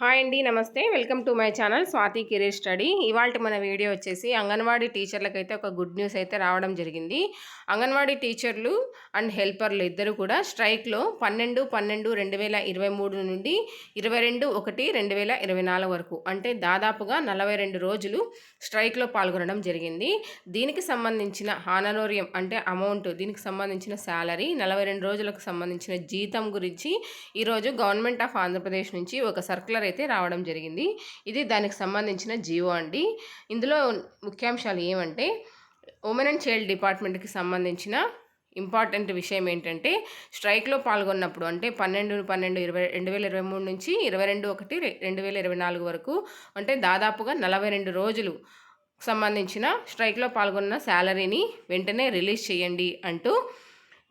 Hi అండి నమస్తే. Welcome to my channel Swathi career study. ఇవాళ మన వీడియో వచ్చేసి అంగన్వాడీ టీచర్లకైతే ఒక గుడ్ న్యూస్ అయితే రావడం జరిగింది. అంగన్వాడీ టీచర్లు అండ్ హెల్పర్లు ఇద్దరు కూడా స్ట్రైక్లో పన్నెండు పన్నెండు రెండు వేల ఇరవై మూడు నుండి ఇరవై రెండు ఒకటి రెండు వేల ఇరవై నాలుగు వరకు అంటే దాదాపుగా నలభై రెండు రోజులు స్ట్రైక్లో పాల్గొనడం జరిగింది. దీనికి సంబంధించిన హానరోరియం అంటే అమౌంట్ దీనికి సంబంధించిన శాలరీ నలభై రెండు రోజులకు సంబంధించిన జీతం గురించి ఈరోజు గవర్నమెంట్ ఆఫ్ ఆంధ్రప్రదేశ్ నుంచి ఒక సర్కులర్ అయితే రావడం జరిగింది. ఇది దానికి సంబంధించిన జీవో అండి. ఇందులో ముఖ్యాంశాలు ఏమంటే ఉమెన్ అండ్ చైల్డ్ డిపార్ట్మెంట్కి సంబంధించిన ఇంపార్టెంట్ విషయం ఏంటంటే స్ట్రైక్లో పాల్గొన్నప్పుడు అంటే పన్నెండు పన్నెండు ఇరవై రెండు వేల ఇరవై మూడు నుంచి ఇరవై రెండు ఒకటి రెండు వేల ఇరవై నాలుగు వరకు అంటే దాదాపుగా నలభై రెండు రోజులు సంబంధించిన స్ట్రైక్లో పాల్గొన్న శాలరీని వెంటనే రిలీజ్ చేయండి అంటూ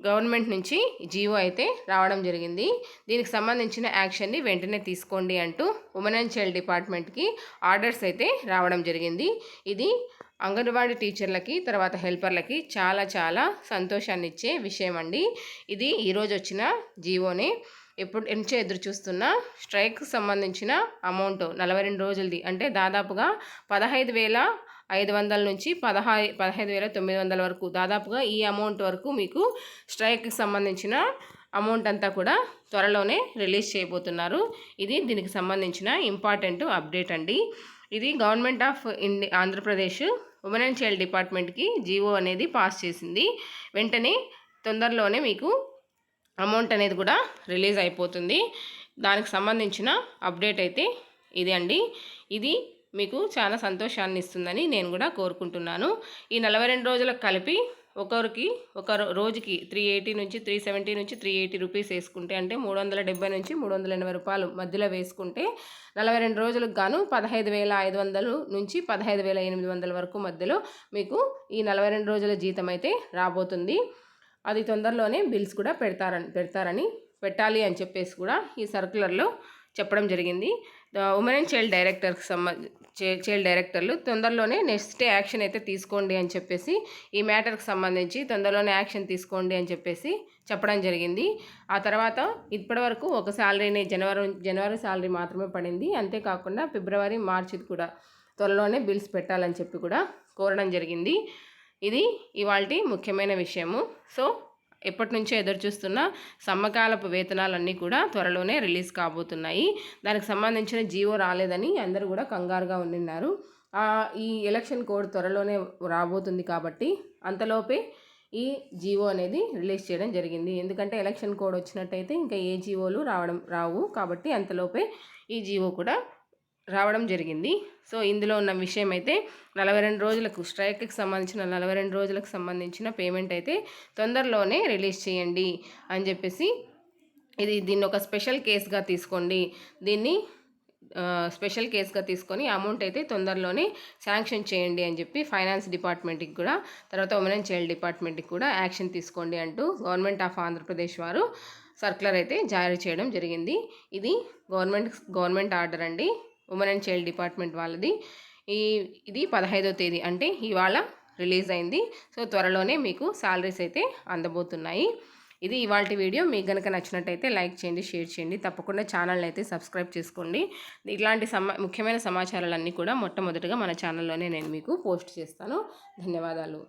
గవర్నమెంట్ నుంచి జీవో అయితే రావడం జరిగింది. దీనికి సంబంధించిన యాక్షన్ని వెంటనే తీసుకోండి అంటూ ఉమెన్ అండ్ చైల్డ్ డిపార్ట్మెంట్కి ఆర్డర్స్ అయితే రావడం జరిగింది. ఇది అంగన్వాడీ టీచర్లకి తర్వాత హెల్పర్లకి చాలా చాలా సంతోషాన్ని ఇచ్చే విషయం అండి. ఇది ఈరోజు వచ్చిన జీవోనే. ఎప్పుడు ఎంచే ఎదురు చూస్తున్న స్ట్రైక్కి సంబంధించిన అమౌంట్ నలభై రెండు రోజులది. అంటే దాదాపుగా పదహైదు వేల ఐదు వందల నుంచి పదహారు పదహైదు వేల తొమ్మిది వందల వరకు. దాదాపుగా ఈ అమౌంట్ వరకు మీకు స్ట్రైక్కి సంబంధించిన అమౌంట్ అంతా కూడా త్వరలోనే రిలీజ్ చేయబోతున్నారు. ఇది దీనికి సంబంధించిన ఇంపార్టెంట్ అప్డేట్ అండి. ఇది government of indie Andhra Pradesh women and child డిపార్ట్మెంట్కి జీవో అనేది పాస్ చేసింది. వెంటనే తొందరలోనే మీకు అమౌంట్ అనేది కూడా రిలీజ్ అయిపోతుంది. దానికి సంబంధించిన అప్డేట్ అయితే ఇది అండి. ఇది మీకు చాలా సంతోషాన్ని ఇస్తుందని నేను కూడా కోరుకుంటున్నాను. ఈ నలభై రెండు రోజులకు కలిపి ఒకరికి ఒక రోజుకి త్రీ ఎయిటీ నుంచి త్రీ సెవెంటీ నుంచి త్రీ ఎయిటీ రూపీస్ వేసుకుంటే అంటే మూడు వందల డెబ్బై నుంచి మూడు వందల ఎనభై రూపాయలు మధ్యలో వేసుకుంటే నలభై రెండు రోజులకు గాను పదహైదు వేల ఐదు వందలు నుంచి పదహైదు వేల ఎనిమిది వందల వరకు మధ్యలో మీకు ఈ నలభై రెండు రోజుల జీతం అయితే రాబోతుంది. అది తొందరలోనే బిల్స్ కూడా పెడతారని పెడతారని పెట్టాలి అని చెప్పేసి కూడా ఈ సర్కులర్లో చెప్పడం జరిగింది. ఉమెన్ అండ్ చైల్డ్ డైరెక్టర్కి సంబంధ చైల్డ్ డైరెక్టర్లు తొందరలోనే నెక్స్ట్ యాక్షన్ అయితే తీసుకోండి అని చెప్పేసి ఈ మ్యాటర్కి సంబంధించి తొందరలోనే యాక్షన్ తీసుకోండి అని చెప్పేసి చెప్పడం జరిగింది. ఆ తర్వాత ఇప్పటివరకు ఒక శాలరీని జనవరి జనవరి శాలరీ మాత్రమే పడింది. అంతేకాకుండా ఫిబ్రవరి మార్చిది కూడా త్వరలోనే బిల్స్ పెట్టాలని చెప్పి కూడా కోరడం జరిగింది. ఇది ఇవాళ ముఖ్యమైన విషయము. సో ఎప్పటి నుంచో ఎదురు చూస్తున్న సమ్మకాలపు వేతనాలన్నీ కూడా త్వరలోనే రిలీజ్ కాబోతున్నాయి. దానికి సంబంధించిన జీవో రాలేదని అందరూ కూడా కంగారుగా ఉండిన్నారు. ఈ ఎలక్షన్ కోడ్ త్వరలోనే రాబోతుంది కాబట్టి అంతలోపే ఈ జీవో అనేది రిలీజ్ చేయడం జరిగింది. ఎందుకంటే ఎలక్షన్ కోడ్ వచ్చినట్టయితే ఇంకా ఏ జీవోలు రావడం రావు కాబట్టి అంతలోపే ఈ జీవో కూడా రావడం జరిగింది. సో ఇందులో ఉన్న విషయం అయితే నలభై రెండు రోజులకు స్ట్రైక్కి సంబంధించిన నలభై రెండు రోజులకు సంబంధించిన పేమెంట్ అయితే తొందరలోనే రిలీజ్ చేయండి అని చెప్పేసి ఇది దీన్ని ఒక స్పెషల్ కేసుగా తీసుకోండి. దీన్ని స్పెషల్ కేసుగా తీసుకొని అమౌంట్ అయితే తొందరలోనే శాంక్షన్ చేయండి అని చెప్పి ఫైనాన్స్ డిపార్ట్మెంట్కి కూడా తర్వాత ఉమెన్ అండ్ చైల్డ్ డిపార్ట్మెంట్కి కూడా యాక్షన్ తీసుకోండి అంటూ గవర్నమెంట్ ఆఫ్ ఆంధ్రప్రదేశ్ వారు సర్క్యులర్ అయితే జారీ చేయడం జరిగింది. ఇది గవర్నమెంట్ గవర్నమెంట్ ఆర్డర్ అండి. ఉమెన్ అండ్ చైల్డ్ డిపార్ట్మెంట్ వాళ్ళది. ఈ ఇది పదహైదో తేదీ అంటే ఇవాళ రిలీజ్ అయింది. సో త్వరలోనే మీకు శాలరీస్ అయితే అందబోతున్నాయి. ఇది ఇవాళ వీడియో. మీకు కనుక నచ్చినట్టయితే లైక్ చేయండి షేర్ చేయండి. తప్పకుండా ఛానల్ని అయితే సబ్స్క్రైబ్ చేసుకోండి. ఇలాంటి సమా ముఖ్యమైన సమాచారాలన్నీ కూడా మొట్టమొదటిగా మన ఛానల్లోనే నేను మీకు పోస్ట్ చేస్తాను. ధన్యవాదాలు.